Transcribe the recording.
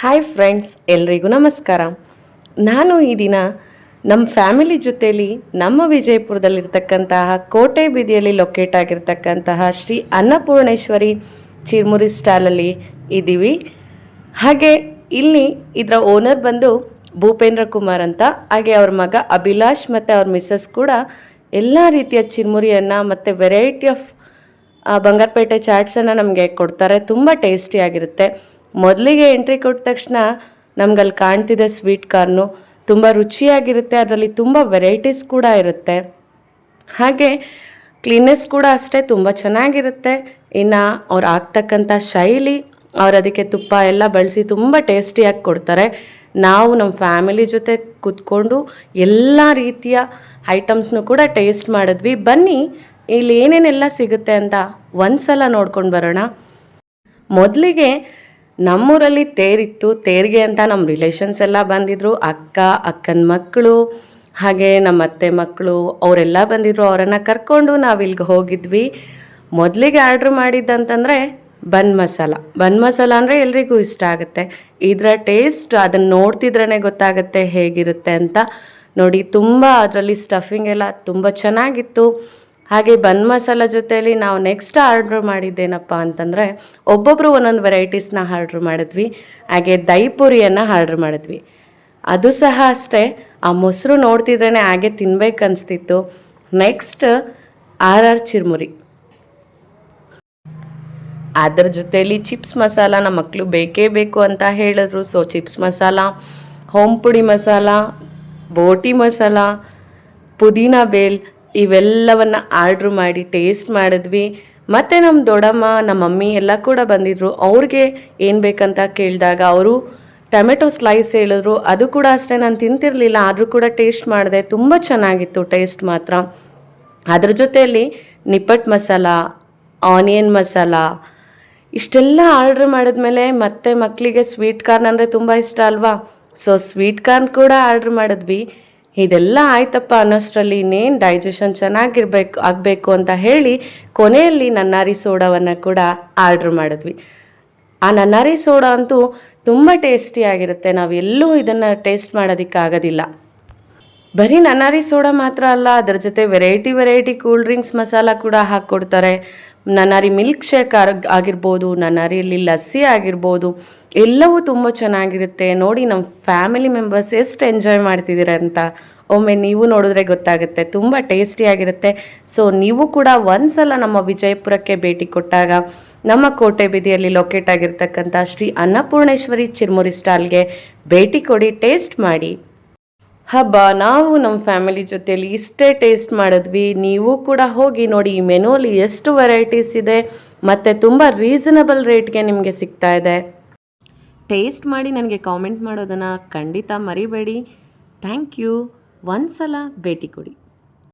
Hi friends ಎಲ್ರಿಗೂ ನಮಸ್ಕಾರ. ನಾನು ಈ ದಿನ ನಮ್ಮ ಫ್ಯಾಮಿಲಿ ಜೊತೆಯಲ್ಲಿ ನಮ್ಮ ವಿಜಯಪುರದಲ್ಲಿರ್ತಕ್ಕಂತಹ ಕೋಟೆ ಬೀದಿಯಲ್ಲಿ ಲೊಕೇಟ್ ಆಗಿರ್ತಕ್ಕಂತಹ ಶ್ರೀ ಅನ್ನಪೂರ್ಣೇಶ್ವರಿ ಚಿರ್ಮುರಿ ಸ್ಟಾಲಲ್ಲಿ ಇದ್ದೀವಿ ಹಾಗೆ ಇಲ್ಲಿ ಇದರ ಓನರ್ ಬಂದು ಭೂಪೇಂದ್ರ ಕುಮಾರ್ ಅಂತ, ಹಾಗೆ ಅವ್ರ ಮಗ ಅಭಿಲಾಷ್ ಮತ್ತು ಅವ್ರ ಮಿಸ್ಸಸ್ ಕೂಡ ಎಲ್ಲ ರೀತಿಯ ಚಿರ್ಮುರಿಯನ್ನು ಮತ್ತು ವೆರೈಟಿ ಆಫ್ ಬಂಗಾರಪೇಟೆ ಚಾಟ್ಸನ್ನು ನಮಗೆ ಕೊಡ್ತಾರೆ. ತುಂಬ ಟೇಸ್ಟಿಯಾಗಿರುತ್ತೆ ಮೊದಲಿಗೆ ಎಂಟ್ರಿ ಕೊಟ್ಟ ತಕ್ಷಣ ನಮ್ಗೆ ಅಲ್ಲಿ ಕಾಣ್ತಿದೆ ಸ್ವೀಟ್ ಕಾರ್ನು ತುಂಬ ರುಚಿಯಾಗಿರುತ್ತೆ, ಅದರಲ್ಲಿ ತುಂಬ ವೆರೈಟೀಸ್ ಕೂಡ ಇರುತ್ತೆ. ಹಾಗೆ ಕ್ಲೀನೆಸ್ ಕೂಡ ಅಷ್ಟೇ, ತುಂಬ ಚೆನ್ನಾಗಿರುತ್ತೆ. ಇನ್ನು ಅವ್ರು ಆಗ್ತಕ್ಕಂಥ ಶೈಲಿ, ಅವ್ರು ಅದಕ್ಕೆ ತುಪ್ಪ ಎಲ್ಲ ಬಳಸಿ ತುಂಬ ಟೇಸ್ಟಿಯಾಗಿ ಕೊಡ್ತಾರೆ. ನಾವು ನಮ್ಮ ಫ್ಯಾಮಿಲಿ ಜೊತೆ ಕೂತ್ಕೊಂಡು ಎಲ್ಲ ರೀತಿಯ ಐಟಮ್ಸ್ನು ಕೂಡ ಟೇಸ್ಟ್ ಮಾಡಿದ್ವಿ. ಬನ್ನಿ, ಇಲ್ಲಿ ಏನೇನೆಲ್ಲ ಸಿಗುತ್ತೆ ಅಂತ ಒಂದ್ಸಲ ನೋಡ್ಕೊಂಡು ಬರೋಣ. ಮೊದಲಿಗೆ ನಮ್ಮೂರಲ್ಲಿ ತೇರಿತ್ತು. ತೇರಿಗೆ ಅಂತ ನಮ್ಮ ರಿಲೇಷನ್ಸ್ ಎಲ್ಲ ಬಂದಿದ್ರು. ಅಕ್ಕ, ಅಕ್ಕನ ಮಕ್ಕಳು, ಹಾಗೆ ನಮ್ಮ ಅತ್ತೆ ಮಕ್ಕಳು, ಅವರೆಲ್ಲ ಬಂದಿದ್ರು. ಅವರನ್ನು ಕರ್ಕೊಂಡು ನಾವು ಇಲ್ಲಿಗೆ ಹೋಗಿದ್ವಿ. ಮೊದಲಿಗೆ ಆರ್ಡ್ರ್ ಮಾಡಿದ್ದಂತಂದರೆ ಬನ್ ಮಸಾಲ. ಬನ್ ಮಸಾಲ ಅಂದರೆ ಎಲ್ರಿಗೂ ಇಷ್ಟ ಆಗುತ್ತೆ. ಇದರ ಟೇಸ್ಟ್ ಅದನ್ನು ನೋಡ್ತಿದ್ರೇ ಗೊತ್ತಾಗುತ್ತೆ ಹೇಗಿರುತ್ತೆ ಅಂತ. ನೋಡಿ, ತುಂಬ ಅದರಲ್ಲಿ ಸ್ಟಫಿಂಗ್ ಎಲ್ಲ ತುಂಬ ಚೆನ್ನಾಗಿತ್ತು. ಹಾಗೆ ಬನ್ ಮಸಾಲ ಜೊತೆಯಲ್ಲಿ ನಾವು ನೆಕ್ಸ್ಟ್ ಆರ್ಡ್ರ್ ಮಾಡಿದ್ದೇನಪ್ಪ ಅಂತಂದರೆ ಒಬ್ಬೊಬ್ಬರು ಒಂದೊಂದು ವೆರೈಟೀಸ್ನ ಆರ್ಡ್ರ್ ಮಾಡಿದ್ವಿ. ಹಾಗೆ ದಹಿಪುರಿಯನ್ನು ಆರ್ಡ್ರ್ ಮಾಡಿದ್ವಿ. ಅದು ಸಹ ಅಷ್ಟೇ, ಆ ಮೊಸರು ನೋಡ್ತಿದ್ರೇ ಹಾಗೆ ತಿನ್ಬೇಕನ್ನಿಸ್ತಿತ್ತು ನೆಕ್ಸ್ಟ್ ಆರ್ ಆರ್ ಚಿರ್ಮುರಿ. ಅದರ ಜೊತೆಯಲ್ಲಿ ಚಿಪ್ಸ್ ಮಸಾಲ ನಮ್ಮ ಮಕ್ಕಳು ಬೇಕೇ ಬೇಕು ಅಂತ ಹೇಳಿದ್ರು. ಸೊ ಚಿಪ್ಸ್ ಮಸಾಲ ಹೋಮ್ ಪುಡಿ ಮಸಾಲ, ಬೋಟಿ ಮಸಾಲ, ಪುದೀನ ಬೇಲ್ ಇವೆಲ್ಲವನ್ನ ಆರ್ಡ್ರ್ ಮಾಡಿ, ಟೇಸ್ಟ್ ಮಾಡಿದ್ವಿ. ಮತ್ತು ನಮ್ಮ ದೊಡ್ಡಮ್ಮ ನಮ್ಮ ಮಮ್ಮಿ ಎಲ್ಲ ಕೂಡ ಬಂದಿದ್ರು. ಅವ್ರಿಗೆ ಏನು ಬೇಕಂತ ಕೇಳಿದಾಗ ಅವರು ಟೊಮೆಟೊ ಸ್ಲೈಸ್ ಹೇಳಿದ್ರು. ಅದು ಕೂಡ ಅಷ್ಟೇ, ನಾನು ತಿಂತಿರಲಿಲ್ಲ. ಆದರೂ ಕೂಡ ಟೇಸ್ಟ್ ಮಾಡಿದೆ. ತುಂಬ ಚೆನ್ನಾಗಿತ್ತು ಟೇಸ್ಟ್ ಮಾತ್ರ. ಅದ್ರ ಜೊತೆಯಲ್ಲಿ ನಿಪ್ಪಟ್ ಮಸಾಲ, ಆನಿಯನ್ ಮಸಾಲ, ಇಷ್ಟೆಲ್ಲ ಆರ್ಡ್ರ್ ಮಾಡಿದ್ಮೇಲೆ ಮತ್ತೆ ಮಕ್ಕಳಿಗೆ ಸ್ವೀಟ್ ಕಾರ್ನ್ ಅಂದರೆ ತುಂಬ ಇಷ್ಟ ಅಲ್ವಾ? ಸೊ, ಸ್ವೀಟ್ ಕಾರ್ನ್ ಕೂಡ ಆರ್ಡ್ರ್ ಮಾಡಿದ್ವಿ. ಇದೆಲ್ಲ ಆಯ್ತಪ್ಪ ಅನ್ನೋಷ್ಟರಲ್ಲಿ ಇನ್ನೇನು ಡೈಜೆಷನ್ ಚೆನ್ನಾಗಿರ್ಬೇಕು, ಆಗಬೇಕು ಅಂತ ಹೇಳಿ ಕೊನೆಯಲ್ಲಿ ನನ್ನಾರಿ ಸೋಡಾವನ್ನು ಕೂಡ ಆರ್ಡ್ರ್ ಮಾಡಿದ್ವಿ. ಆ ನನ್ನಾರಿ ಸೋಡಾ ಅಂತೂ ತುಂಬ ಟೇಸ್ಟಿಯಾಗಿರುತ್ತೆ ನಾವು ಎಲ್ಲೂ ಇದನ್ನು ಟೇಸ್ಟ್ ಮಾಡೋದಕ್ಕಾಗೋದಿಲ್ಲ. ಬರೀ ನನಾರಿ ಸೋಡಾ ಮಾತ್ರ ಅಲ್ಲ, ಅದರ ಜೊತೆ variety variety cool drinks masala ಕೂಡ ಹಾಕ್ಕೊಡ್ತಾರೆ. ನನಾರಿ ಮಿಲ್ಕ್ ಶೇಕ್ ಆಗಿರ್ಬೋದು ನನಾರಿಯಲ್ಲಿ ಲಸ್ಸಿ ಆಗಿರ್ಬೋದು, ಎಲ್ಲವೂ ತುಂಬ ಚೆನ್ನಾಗಿರುತ್ತೆ. ನೋಡಿ ನಮ್ಮ ಫ್ಯಾಮಿಲಿ ಮೆಂಬರ್ಸ್ ಎಷ್ಟು ಎಂಜಾಯ್ ಮಾಡ್ತಿದ್ದೀರ ಅಂತ. ಒಮ್ಮೆ ನೀವು ನೋಡಿದ್ರೆ ಗೊತ್ತಾಗುತ್ತೆ, ತುಂಬ ಟೇಸ್ಟಿಯಾಗಿರುತ್ತೆ ಸೊ ನೀವು ಕೂಡ ಒಂದ್ಸಲ ನಮ್ಮ ವಿಜಯಪುರಕ್ಕೆ ಭೇಟಿ ಕೊಟ್ಟಾಗ, ನಮ್ಮ ಕೋಟೆ ಬೀದಿಯಲ್ಲಿ ಲೊಕೇಟ್ ಆಗಿರ್ತಕ್ಕಂಥ ಶ್ರೀ ಅನ್ನಪೂರ್ಣೇಶ್ವರಿ ಚಿರ್ಮುರಿ ಸ್ಟಾಲ್ಗೆ ಭೇಟಿ ಕೊಡಿ ಟೇಸ್ಟ್ ಮಾಡಿ. ಹಬ್ಬ, ನಾವು ನಮ್ಮ ಫ್ಯಾಮಿಲಿ ಜೊತೆಯಲ್ಲಿ ಇಷ್ಟೇ ಟೇಸ್ಟ್ ಮಾಡಿದ್ವಿ. ನೀವು ಕೂಡ ಹೋಗಿ ನೋಡಿ, ಈ ಮೆನುವಲ್ಲಿ ಎಷ್ಟು ವೆರೈಟೀಸ್ ಇದೆ. ಮತ್ತು ತುಂಬ ರೀಸನಬಲ್ ರೇಟ್ಗೆ ನಿಮಗೆ ಸಿಗ್ತಾ ಇದೆ. ಟೇಸ್ಟ್ ಮಾಡಿ ನನಗೆ ಕಾಮೆಂಟ್ ಮಾಡೋದನ್ನು ಖಂಡಿತ ಮರಿಬೇಡಿ. ಥ್ಯಾಂಕ್ ಯು ಒಂದು ಸಲ ಭೇಟಿ ಕೊಡಿ.